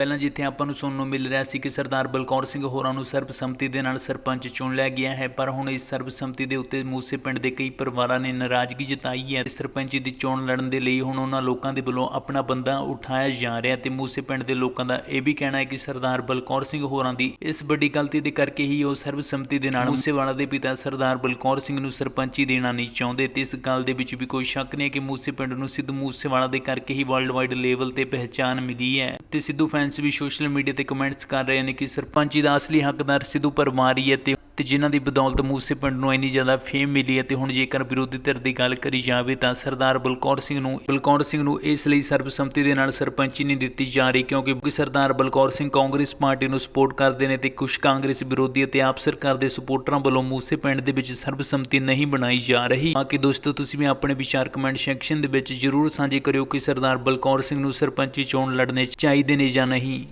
ਪਹਿਲਾਂ ਜਿੱਥੇ ਆਪਾਂ ਨੂੰ ਸੁਣਨ ਨੂੰ ਮਿਲ ਰਿਹਾ ਸੀ ਕਿ ਸਰਦਾਰ ਬਲਕੌਰ ਸਿੰਘ ਹੋਰਾਂ ਨੂੰ ਸਰਬਸੰਮਤੀ ਦੇ ਨਾਲ ਸਰਪੰਚ ਚੁਣ ਲਿਆ ਗਿਆ ਹੈ, ਪਰ ਹੁਣ ਇਸ ਸਰਬਸੰਮਤੀ ਦੇ ਉੱਤੇ ਮੂਸੇ ਪਿੰਡ ਦੇ ਕਈ ਪਰਿਵਾਰਾਂ ਨੇ ਨਾਰਾਜ਼ਗੀ ਜਤਾਈ ਹੈ ਸਰਪੰਚੀ ਦੀ ਚੋਣ ਲੜਨ ਦੇ ਲਈ ਹੁਣ ਉਹਨਾਂ ਲੋਕਾਂ ਦੇ ਵੱਲੋਂ ਆਪਣਾ ਬੰਦਾ ਉਠਾਇਆ ਜਾ ਰਿਹਾ ਤੇ ਮੂਸੇ ਪਿੰਡ ਦੇ ਲੋਕਾਂ ਦਾ ਇਹ ਵੀ ਕਹਿਣਾ ਹੈ ਕਿ ਸਰਦਾਰ ਬਲਕੌਰ ਸਿੰਘ ਹੋਰਾਂ ਦੀ ਇਸ ਵੱਡੀ ਗਲਤੀ ਦੇ ਕਰਕੇ ਹੀ ਉਹ ਸਰਬਸੰਮਤੀ ਦੇ ਨਾਲ ਮੂਸੇਵਾਲਾ ਦੇ ਪਿਤਾ ਸਰਦਾਰ ਬਲਕੌਰ ਸਿੰਘ ਨੂੰ ਸਰਪੰਚੀ ਦੇਣਾ ਨਹੀਂ ਚਾਹੁੰਦੇ ਤੇ ਇਸ ਗੱਲ ਦੇ ਵਿੱਚ ਵੀ ਕੋਈ ਸ਼ੱਕ ਨਹੀਂ ਹੈ ਕਿ ਮੂਸੇ ਪਿੰਡ ਨੂੰ ਸਿੱਧੂ ਮੂਸੇਵਾਲਾ ਦੇ ਕਰਕੇ ਹੀ ਵਰਲਡ ਵਾਈਡ ਲੈਵਲ ਤੇ ਪਹਿਚਾਨ ਮਿਲੀ ਹੈ ਤੇ ਸਿੱਧੂ ਫੈਨਸ ਵੀ ਸੋਸ਼ਲ ਮੀਡੀਆ ਤੇ ਕਮੈਂਟਸ ਕਰ ਰਹੇ ਨੇ ਕਿ ਸਰਪੰਚੀ ਦਾ ਅਸਲੀ ਹੱਕਦਾਰ ਸਿੱਧੂ ਪਰਿਵਾਰ ਹੀ ਹੈ ਤੇ ਤੇ ਜਿਨ੍ਹਾਂ ਦੀ ਬਦੌਲਤ ਮੂਸੇ ਪਿੰਡ ਨੂੰ ਇੰਨੀ ਜ਼ਿਆਦਾ ਫੇਮ ਮਿਲੀ ਹੈ ਤੇ ਹੁਣ ਜੇਕਰ ਵਿਰੋਧੀ ਧਿਰ ਦੀ ਗੱਲ ਕਰੀ ਜਾਵੇ ਤਾਂ ਸਰਦਾਰ ਬਲਕੌਰ ਸਿੰਘ ਨੂੰ, ਬਲਕੌਰ ਸਿੰਘ ਨੂੰ ਇਸ ਲਈ ਸਰਬਸੰਮਤੀ ਦੇ ਨਾਲ ਸਰਪੰਚੀ ਨਹੀਂ ਦਿੱਤੀ ਜਾ ਰਹੀ ਕਿਉਂਕਿ ਸਰਦਾਰ ਬਲਕੌਰ ਸਿੰਘ ਕਾਂਗਰਸ ਪਾਰਟੀ ਨੂੰ ਸਪੋਰਟ ਕਰਦੇ ਨੇ ਤੇ ਕੁਝ ਕਾਂਗਰਸ ਵਿਰੋਧੀ ਅਤੇ ਆਪ ਸਰਕਾਰ ਦੇ ਸਪੋਰਟਰਾਂ ਵੱਲੋਂ ਮੂਸੇ ਪਿੰਡ ਦੇ ਵਿੱਚ ਸਰਬਸੰਮਤੀ ਨਹੀਂ ਬਣਾਈ ਜਾ ਰਹੀ। ਬਾਕੀ ਦੋਸਤੋ, ਤੁਸੀਂ ਵੀ ਆਪਣੇ ਵਿਚਾਰ ਕਮੈਂਟ ਸੈਕਸ਼ਨ ਦੇ ਵਿੱਚ ਜਰੂਰ ਸਾਂਝੇ ਕਰਿਓ ਕਿ ਸਰਦਾਰ ਬਲਕੌਰ ਸਿੰਘ ਨੂੰ ਸਰਪੰਚੀ ਚੋਣ ਲੜਨੇ ਚਾਹੀਦੇ ਨੇ ਜਾਂ ਨਹੀਂ।